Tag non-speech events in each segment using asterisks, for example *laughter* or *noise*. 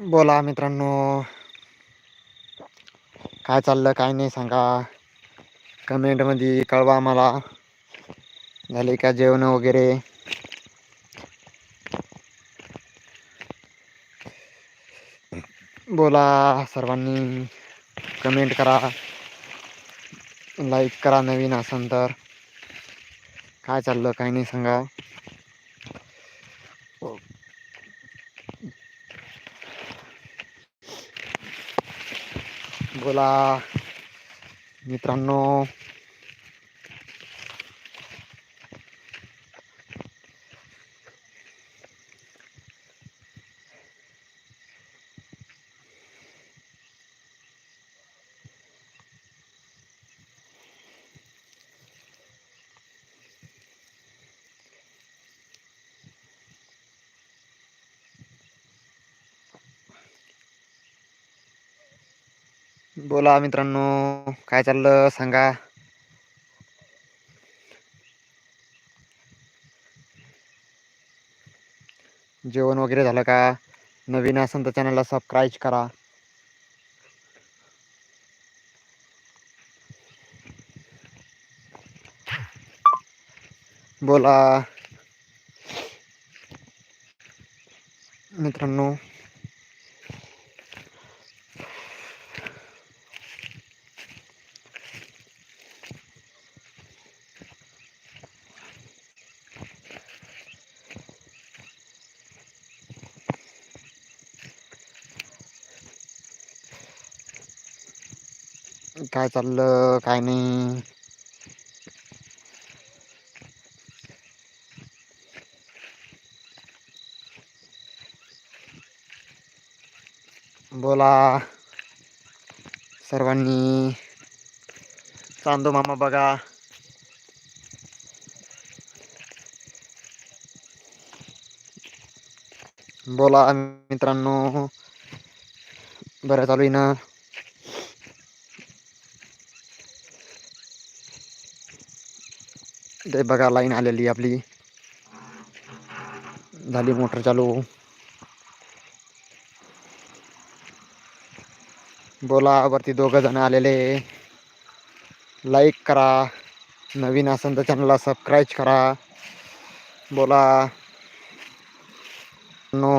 बोला मित्रांनो. काय चाललं काय नाही सांगा. कमेंटमध्ये कळवा मला झाले का जेवण वगैरे? बोला सर्वांनी. कमेंट करा. लाईक करा नवीन असन तर. काय चाललं काय नाही सांगा. बोला. मित्रांनो बोला मित्रांनो काय चाललं सांगा. जेवण वगैरे झालं का? नवीन असेल तर चॅनलला सबस्क्राईब करा. बोला. मित्रांनो काय चाललं काय नाही बोला सर्वांनी चांदू मामा बघा बोला मित्रांनो बरं चालू आहे ना ते बघा लाईन आलेली आपली. झाली मोटर चालू. बोला वरती दोघं जण आलेले. लाईक करा. नवीन असेल तर चॅनलला सबस्क्राईब करा. बोला. नो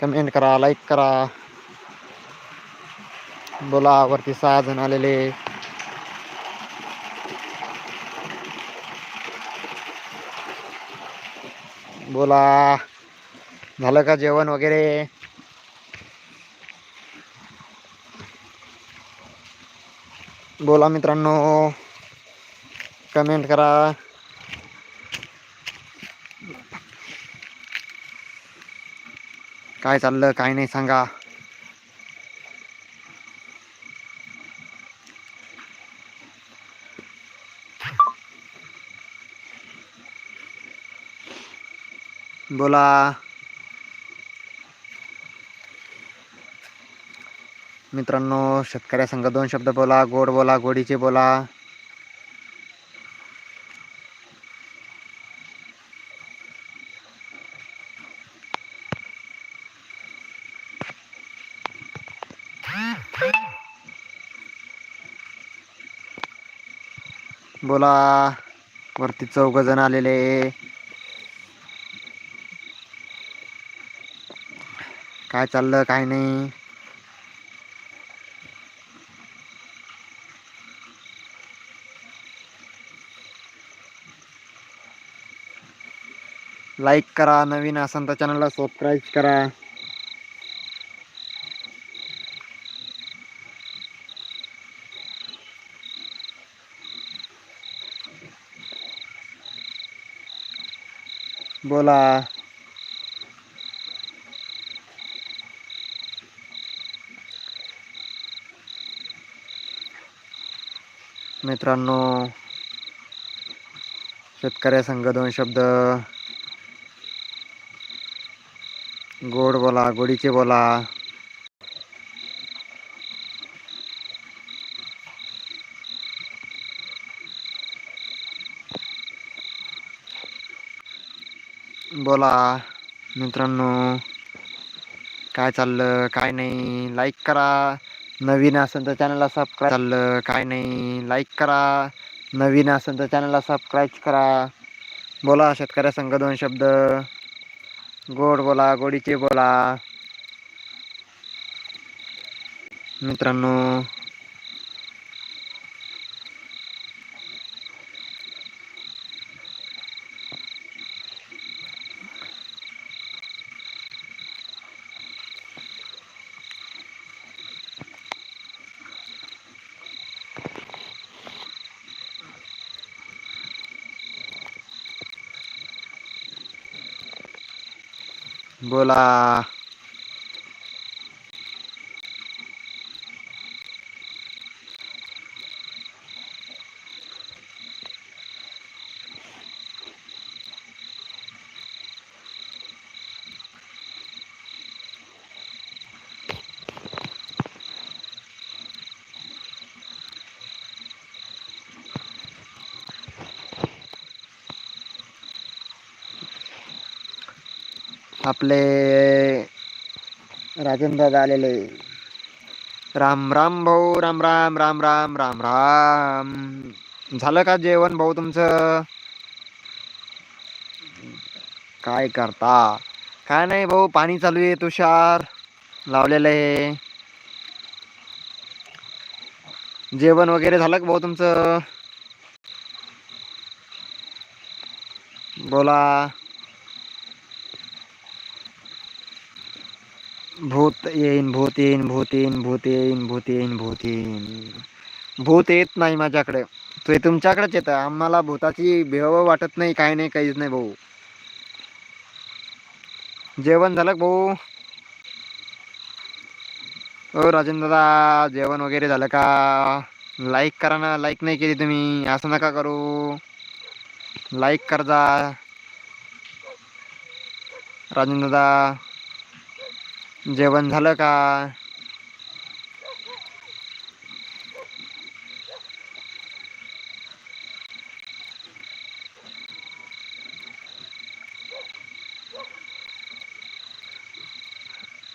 कमेंट करा लाईक करा. बोला वरती सहा जण आलेले. बोला. झालं का जेवण वगैरे? बोला मित्रांनो. कमेंट करा. काय चाललं काय नाही सांगा. बोला. मित्रांनो शेतकऱ्या संघ दोन शब्द बोला. गोड बोला गोडीचे बोला. बोला. वरती चौघ जण आलेले. काय चाललं काय नाही. लाईक करा नवीन असाल तर चॅनलला सबस्क्राईब करा. बोला. मित्रांनो शेतकऱ्या संघ दोन शब्द. गोड बोला गोडीचे बोला. बोला मित्रांनो काय चाललं काय नाही लाईक करा. नवीन असेल तर चॅनलला सबस्क्राईब चाललं. काय नाही लाईक करा. नवीन असेल तर चॅनलला सबस्क्राईब करा. बोला शेतकऱ्या संघ दोन शब्द. गोड बोला गोडीचे बोला. मित्रांनो बोला आपले राजेंद्र दादा आलेले. राम राम भाऊ राम राम राम राम राम राम. झालं का जेवण भाऊ तुमचं? काय करता? काय नाही भाऊ पाणी चालू आहे तुषार लावलेलं आहे. जेवण वगैरे झालं का भाऊ तुमचं? बोला. भूत येईन भूत येईन भूत येईन भूत येईन भूत येईन भूत येईन. भूत येत नाही माझ्याकडे. ते तुमच्याकडेच येतं. आम्हाला भूताची भेव वाटत नाही काही नाही काहीच नाही भाऊ. जेवण झालं भाऊ? ओ राजेंद्र दादा जेवण वगैरे झालं का? लाईक करा ना. लाईक नाही केली तुम्ही. असं नका करू. लाईक कर जा राजेंद्र दादा जेवण झालं का?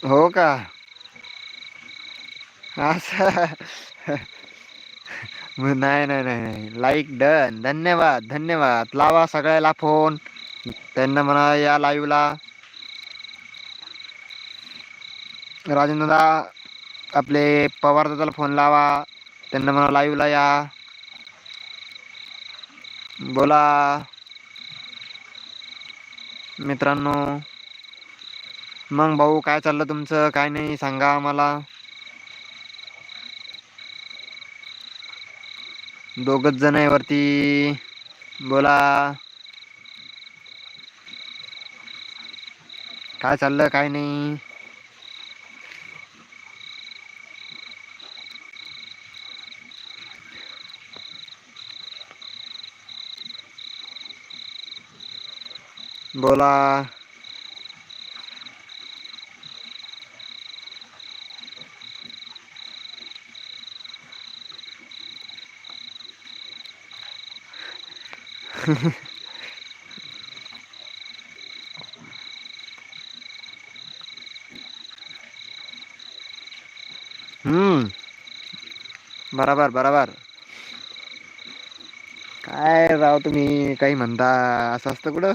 हो का? असं. मग नाही नाही नाही नाही. लाईक डन धन्यवाद धन्यवाद. लावा सगळ्याला फोन त्यांना म्हणा या लाईव्हला राजेंद्र दादा आपले पवार दादाला फोन लावा. त्यांना म्हणा लाईव्हला या. बोला. मित्रांनो मग भाऊ काय चाललं तुमचं? काय नाही सांगा आम्हाला. दोघच जण आहे वरती. बोला. काय चाललं काय नाही? बोला. हम्म. बरोबर बरोबर. काय राव तुम्ही काही म्हणता? असं असतं कुठं?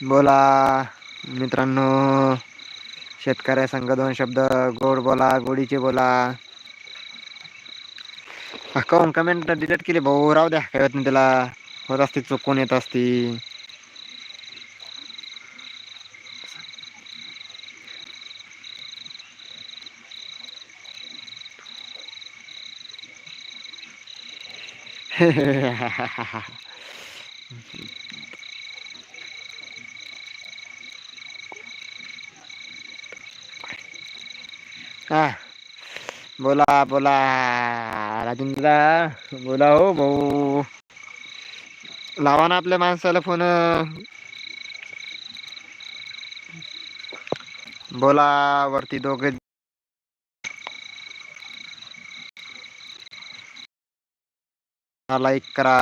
बोला. मित्रांनो शेतकऱ्या संघ दोन शब्द गोड बोला गोडीचे बोला. काऊन कमेंट डिलीट केली भाऊ राहू द्या काय होत नाही त्याला. होत असते चुकून येत असती *laughs* बोला बोला. राजेंद्र बोला हो भाऊ. लावा ना आपल्या माणसाला फोन. बोला वरती दोघे. लाईक करा.